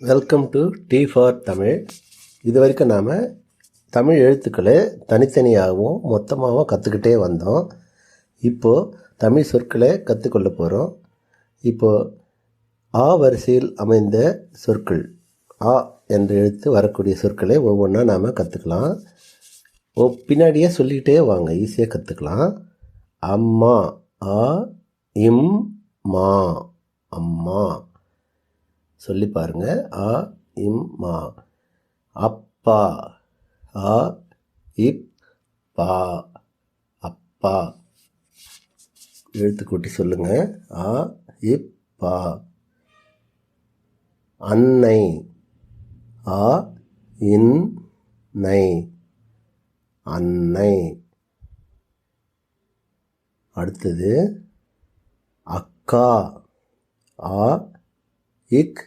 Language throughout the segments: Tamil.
Welcome to T for Tamil இது வரைக்கும் நாம் தமிழ் எழுத்துக்களை தனித்தனியாகவும் மொத்தமாகவும் கற்றுக்கிட்டே வந்தோம். இப்போது தமிழ் சொற்களை கற்றுக்கொள்ள போகிறோம் இப்போது ஆ வரிசையில் அமைந்த சொற்கள் ஆ என்ற எழுத்து வரக்கூடிய சொற்களை ஒவ்வொன்றா நாம் கற்றுக்கலாம் ஓ பின்னாடியே சொல்லிக்கிட்டே வாங்க ஈஸியாக கற்றுக்கலாம் அம்மா ஆ இம் மா அம்மா. சொல்லி பாருங்கள் அ இம் மா. அப்பா. ஆ இப் பா. அப்பா. எழுத்து கூட்டி சொல்லுங்கள் ஆ இப் பா. அன்னை. ஆ இன் நை அன்னை. அடுத்தது அக்கா. ஆ இக்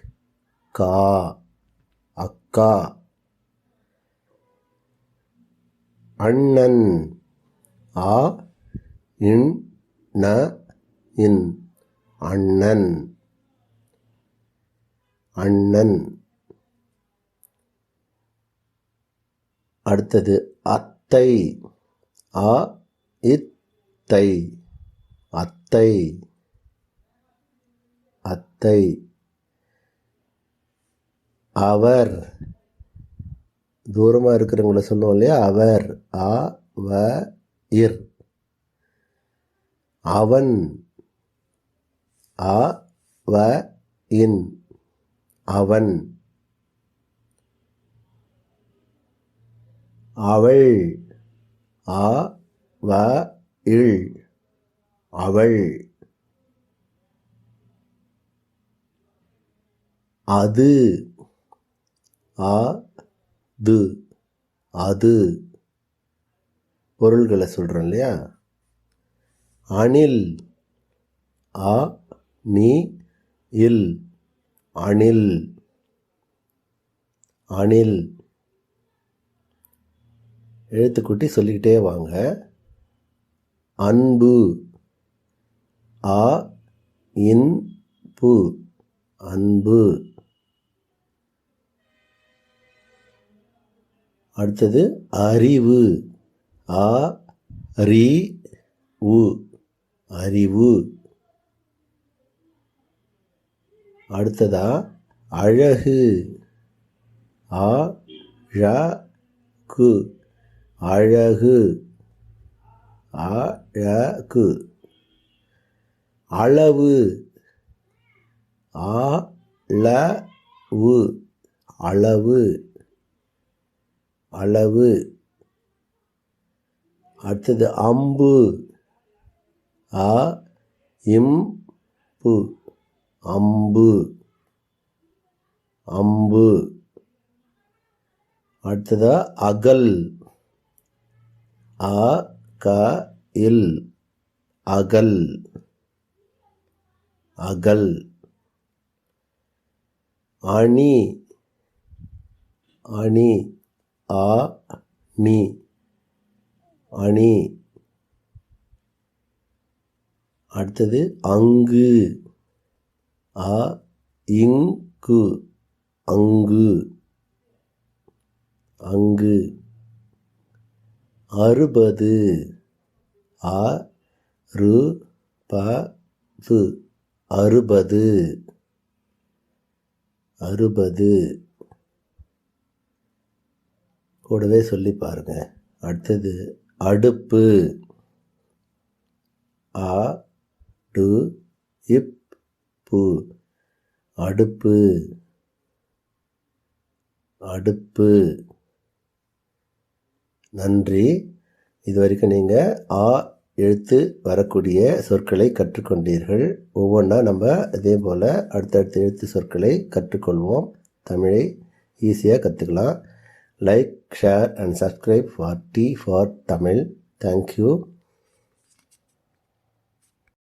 கா அக்கா. அண்ணன். ஆ இன் ந இன். அண்ணன். அண்ணன். அடுத்தது அத்தை. ஆ இத்தை. அத்தை. அத்தை. அவர். தூரமாக இருக்கிறவங்கள சொன்னோம் இல்லையா? அவர் ஆ வ இர். அவன் ஆ வ இன். அவன். அவள் ஆ வ இல் அவள். அது ஆ து அது பொருள்களை சொல்கிறோம் இல்லையா? அணில் ஆ நீ இல் அணில் அணில். எழுத்துக்குட்டி சொல்லிக்கிட்டே வாங்க. அன்பு ஆ இன் பு அன்பு. அடுத்தது அறிவு. ஆ ரி உ. அறிவு. அடுத்ததா அழகு. ஆ ழ கு. அழகு. அழகு அளவு. ஆ ல உ. அளவு. அளவு. அடுத்தது அம்பு. அ இம் பு அம்பு. அம்பு. அடுத்ததா அகல். அ க இல். அகல். அகல். அணி. அணி. ஆ நி அணி. அடுத்தது அங்கு. அ இங்கு. அங்கு. அங்கு. அறுபது. ஆ ரு ப து அறுபது. அறுபது. கூடவே சொல்லி பாருங்க. அடுத்தது அடுப்பு. ஆ டு இப் பு. அடுப்பு. அடுப்பு. நன்றி. இது வரைக்கும் நீங்கள் ஆ எழுத்து வரக்கூடிய சொற்களை கற்றுக்கொண்டீர்கள். ஒவ்வொன்றா நம்ம இதே போல் அடுத்தடுத்த எழுத்து சொற்களை கற்றுக்கொள்வோம். தமிழை ஈஸியாக கற்றுக்கலாம் like share and subscribe for T for Tamil thank you